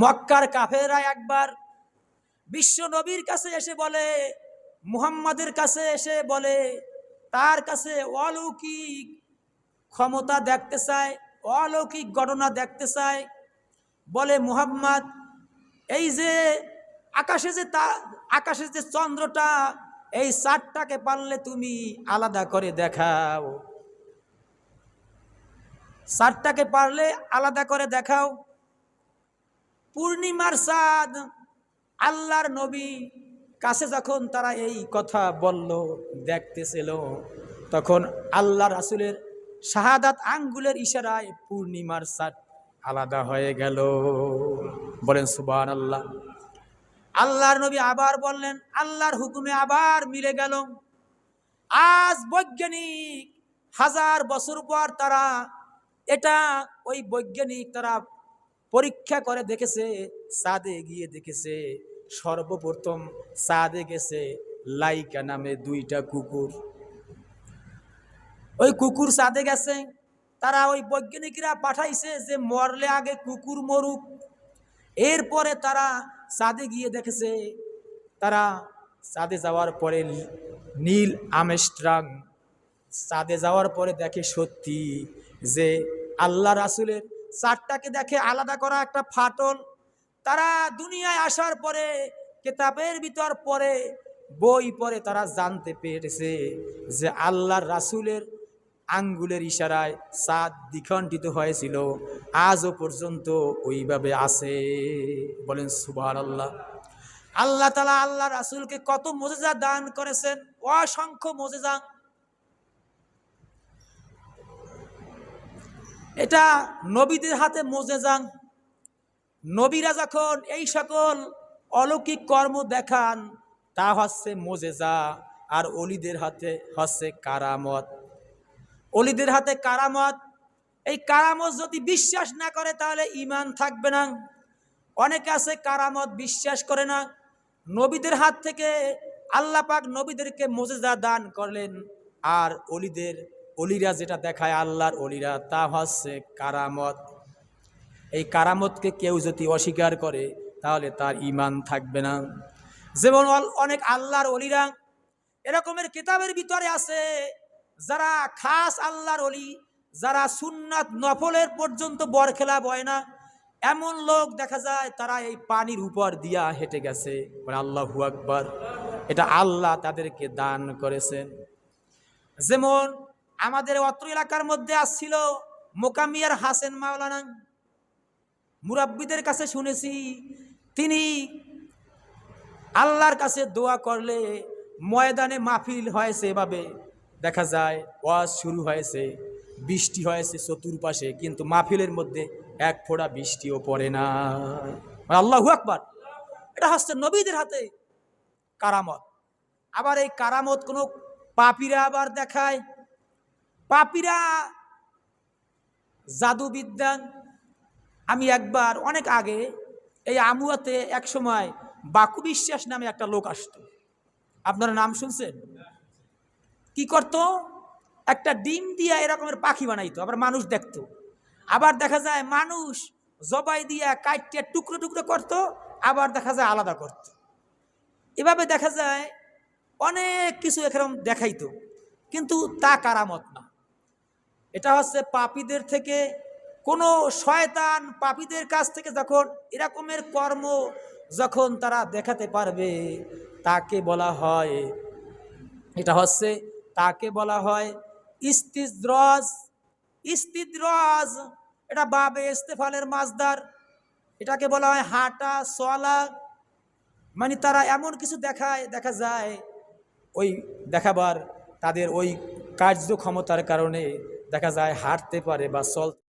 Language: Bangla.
মক্কার কাফেরা একবার বিশ্ব নবীর কাছে এসে বলে, মুহাম্মাদের কাছে এসে বলে, তার কাছে অলৌকিক ক্ষমতা দেখতে চায়, অলৌকিক ঘটনা দেখতে চায়। বলে, মুহাম্মদ, এই যে আকাশে যে তা, আকাশে যে চন্দ্রটা, এই চারটাকে পারলে তুমি আলাদা করে দেখাও। চারটাকে পারলে আলাদা করে দেখাও। পূর্ণিমার সাদ আল্লাহর নবী কাছে যখন তারা এই কথা বলল, দেখতেছিল, তখন আল্লাহ রাসুলের শাহাদাত আঙ্গুলের ইশারায় পূর্ণিমার সাদ আলাদা হয়ে গেল। বলেন সুবান আল্লাহ আল্লাহর নবী আবার বললেন, আল্লাহর হুকুমে আবার মিলে গেল। আজ বৈজ্ঞানিক হাজার বছর পর তারা এটা, ওই বৈজ্ঞানিক তারা পরীক্ষা করে দেখেছে, সাদে গিয়ে দেখেছে, সর্বপ্রথম সাদে গেছে লাইকা নামে দুইটা কুকুর। ওই কুকুর সাদে গেছে, তারা ওই বৈজ্ঞানিকরা পাঠাইছে যে মরলে আগে কুকুর মরুক। এরপরে তারা সাদে গিয়ে দেখেছে, তারা সাদে যাওয়ার পরে নীল আমেস্ট্রাং। সাদে যাওয়ার পরে দেখে সত্যি যে আল্লাহ রাসুলের চারটাকে দেখে আলাদা করা একটা ফাটল। তারা দুনিয়ায় আসার পরে, কেতাবের ভিতর পরে বই পরে তারা জানতে পেরেছে যে আল্লাহর রাসুলের আঙ্গুলের ইশারায় সাদ দ্বিখণ্ডিত হয়েছিল। আজও পর্যন্ত ওইভাবে আছে। বলেন সুবাহ আল্লাহ আল্লাহ তালা আল্লাহ রাসুলকে কত মজেজা দান করেছেন। অসংখ্য মজেজা। এটা নবীদের হাতে মজেজা নবীরা যখন এই সকল অলৌকিক কর্ম দেখান, তা হচ্ছে মোজেজা আর অলিদের হাতে হচ্ছে কারামত। অলিদের হাতে কারামত। এই কারামত যদি বিশ্বাস না করে, তাহলে ইমান থাকবে না। অনেকে আছে কারামত বিশ্বাস করে না। নবীদের হাত থেকে আল্লাহ পাক নবীদেরকে মোজেজা দান করলেন। আর অলিদের অলিরা যেটা দেখায় আল্লাহর অলিরা, তা হচ্ছে কারামত। এই কারামতকে কেউ যদি অস্বীকার করে, তাহলে তার ইমান থাকবে না। যেমন অনেক আল্লাহর অলিরা এরকমের কিতাবের ভিতরে আছে, যারা খাস আল্লাহর অলি, যারা সুন্নাত নফলের পর্যন্ত বরখেলা বয় না। এমন লোক দেখা যায়, তারা এই পানির উপর দিয়া হেঁটে গেছে। আল্লাহু আকবার। এটা আল্লাহ তাদেরকে দান করেছেন। যেমন আমাদের অত্র এলাকার মধ্যে আসছিল মোকামিয়ার হাসেন মাওলানা। মুরাব্বিদের কাছে শুনেছি, তিনি আল্লাহর কাছে দোয়া করলে ময়দানে মাহফিল হয়েছে এভাবে। দেখা যায়, ওয়াজ শুরু হয়েছে, বৃষ্টি হয়েছে চতুর্পাশে, কিন্তু মাহফিলের মধ্যে এক ফোঁটা বৃষ্টিও পড়ে না। আল্লাহু আকবার। এটা হচ্ছে নবীদের হাতে কারামত। আবার এই কারামত কোনো পাপিরা আবার দেখায় পাপিরা জাদুবিদ্যা আমি একবার, অনেক আগে, এই আমুয়াতে এক সময় বাকু বিশ্বাস নামে একটা লোক আসতো। আপনারা নাম শুনছেন? কি করতো? একটা ডিম দিয়া এরকমের পাখি বানাইতো, আবার মানুষ দেখতো। আবার দেখা যায় মানুষ জবাই দিয়া কাইটে টুকরো টুকরো করতো, আবার দেখা যায় আলাদা করতো। এভাবে দেখা যায় অনেক কিছু এরকম দেখাইতো, কিন্তু তা কারামত না। এটা হচ্ছে পাপীদের থেকে, কোনো শয়তান পাপীদের কাছ থেকে যখন এরকমের কর্ম যখন তারা দেখাতে পারবে, তাকে বলা হয়, এটা হচ্ছে তাকে বলা হয় ইস্তিদ্রজ ইস্তিদ্রজ এটা বাবে ইস্তেফালের মাজদার এটাকে বলা হয় হাঁটা, চলা মানে তারা এমন কিছু দেখায়, দেখা যায়, ওই দেখাবার তাদের ওই কার্যক্ষমতার কারণে দেখা যায় হাঁটতে পারে বা চলতে